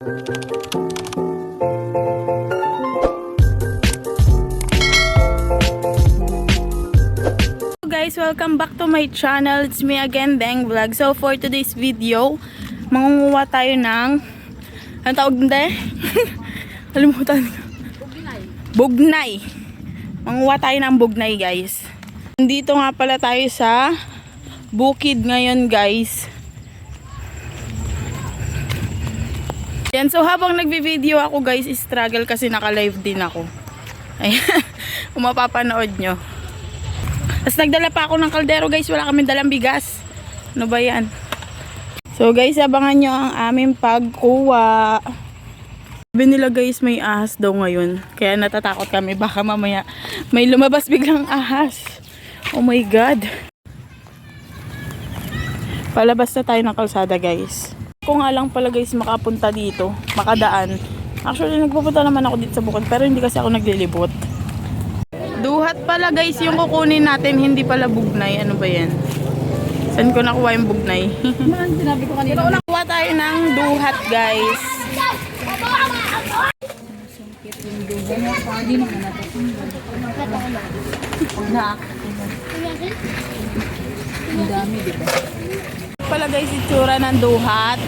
Hello guys, welcome back to my channel. It's me again, Deng Vlog. So for today's video, mangunguha tayo ng ano tawag nde? Kalimutan ko. Bugnay. Manguha tayo ng bugnay, guys. Nandito nga pala tayo sa bukid ngayon, guys. Yan, so habang nagbi-video ako, guys, struggle kasi naka-live din ako. Ayan, kung mapapanood nyo. Tapos nagdala pa ako ng kaldero guys. Wala kami dalang bigas. Ano ba yan? So guys, abangan nyo ang aming pagkuha. Sabi nila guys, may ahas daw ngayon. Kaya natatakot kami. Baka mamaya may lumabas biglang ahas. Oh my God. Palabas na tayo ng kalsada guys. Kung nga lang pala guys makapunta dito, makadaan. Actually, nagpupunta naman ako dito sa bukod. Pero hindi kasi ako naglilibot. Duhat pala guys yung kukunin natin, hindi pala bugnay. Ano ba yan? Saan ko nakuha yung bugnay? Sinabi ko kanina. Nakuha tayo ng duhat guys. Ang dami, di ba? Pala guys, itsura ng duhat.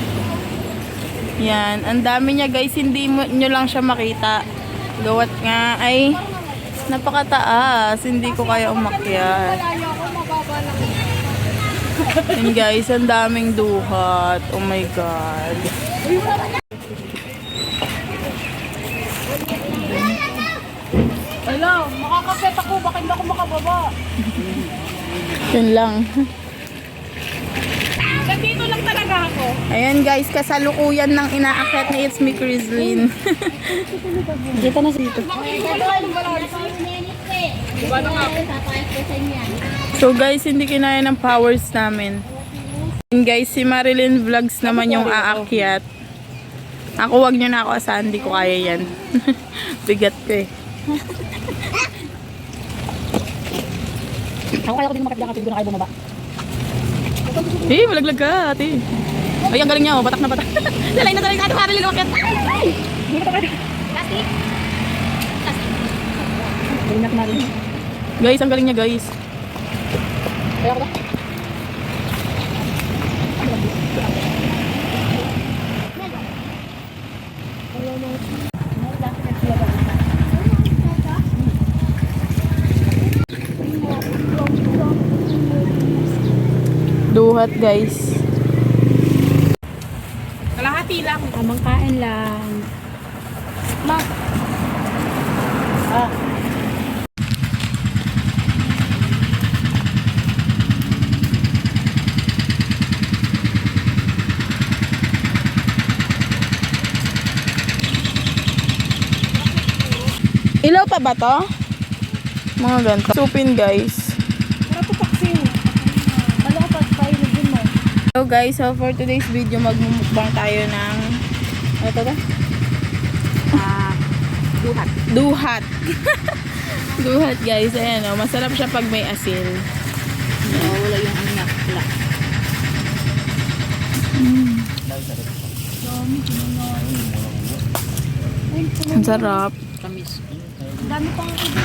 Yan. Ang dami niya guys, hindi mo, nyo lang siya makita. Gawat nga ay napakataas. Hindi ko kaya umakyat. Yan guys, ang daming duhat. Oh my God. Hello, makakapet ako. Bakit hindi ako makababa? Yun lang. Nandito lang talaga ako. Ayan guys, kasalukuyan ng inaakyat ni It's Me Crislin. Kita na dito. so guys, hindi kinaya ng powers namin. And guys, si Marilyn Vlogs naman yung aakyat. Ako, wag nyo na ako asahan, hindi ko kaya yan. Bigat ko eh. Ako kaya ko din makapit lang ko na kayo bumaba. Eh, malaglag ka, ate. Ay, ang galing niya, oh. batak na batak. Dalay na dalay sa ate Marilyn, umakyat. Hindi na kumarin. Guys, ang galing niya guys. Kaya ko ba? Duhat guys. Kalahati lang. Tamang kain lang. Ma. Ah. Ilaw pa ba to? Mga ganito. Supin guys. Para po paksin. Ano ka pa tayo din mo? So guys, so for today's video, magmumukbang tayo ng, ano to ba? Ah, duhat. Duhat. Duhat guys, ayan o. Masarap siya pag may asin. Wala yung anak. Wala. Ang sarap. Ang dami pang iba.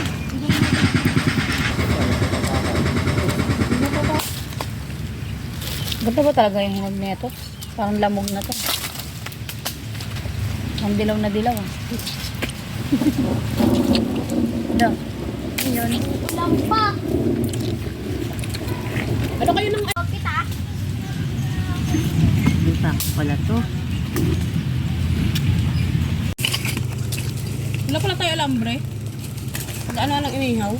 Ganda ba talaga yung huwag nito? Parang lamog na to. Ang dilaw na dilaw ah. Ito. Yun. Ano kayo ng... Kita, wala to. Wala pala tayo alambre. Ano lang inihaw?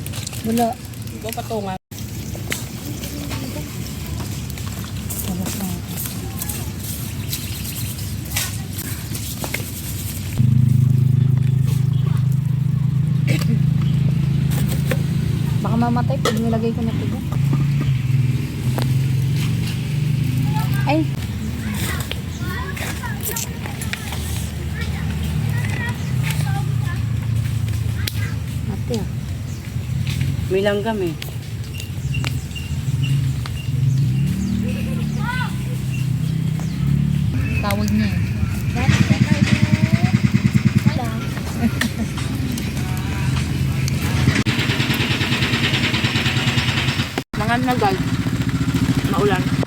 Wala. Ikaw patungan. Wala na. Baka mamatay pag nilagay ko na ito. Ay! Ate ah. May langgam eh. Tawag niya eh. Ulangan na guys. Maulan.